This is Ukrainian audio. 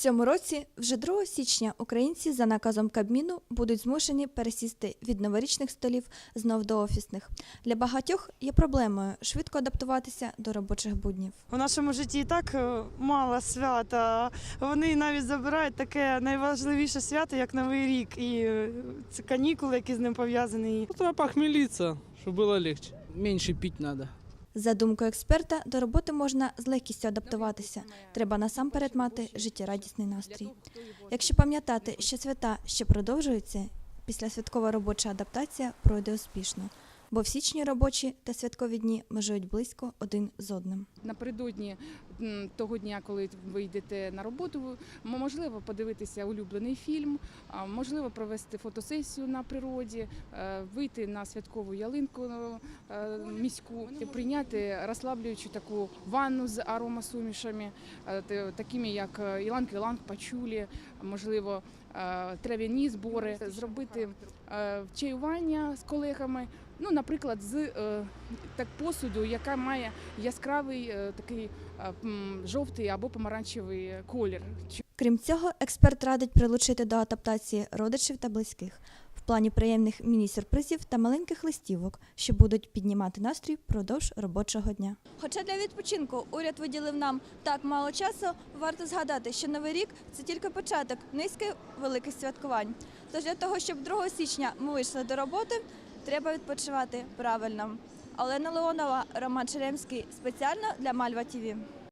цьому році, вже 2 січня, українці за наказом Кабміну будуть змушені пересісти від новорічних столів знов до офісних. Для багатьох є проблемою швидко адаптуватися до робочих буднів. У нашому житті і так е, мало свята. Вони навіть забирають таке найважливіше свято, як Новий рік. І е, це канікули, які з ним пов'язані. Треба похмелиться, чтобы было легче. Меньше пить надо. За думкою експерта, до роботи можна з легкістю адаптуватися. Треба насамперед мати життєрадісний настрій. Якщо пам'ятати, що свята ще продовжуються, після святкова робоча адаптація пройде успішно, бо в січні робочі та святкові дні межують близько один з одним. напередодні того дня, коли ви йдете на роботу, можливо подивитися улюблений фільм, можливо провести фотосесію на природі, е, вийти на святкову ялинку е, міську, прийняти розслаблюючу таку ванну з аромасумішами, е, такими як е, іланг-іланг, пачулі, можливо, трав'яні збори, зробити чаювання з колегами. Ну, наприклад, з так посуду, яка має яскравий такий жовтий або помаранчевий колір. Крім цього, експерт радить прилучити до адаптації родичів та близьких в плані приємних міні-сюрпризів та маленьких листівок, що будуть піднімати настрій впродовж робочого дня. Хоча для відпочинку уряд виділив нам так мало часу, варто згадати, що новий рік це тільки початок низки великих святкувань. Тож для того, щоб 2 січня ми вийшли до роботи, треба відпочивати правильно. Олена Леонова, Роман Черемський спеціально для Мальва ТІВІ.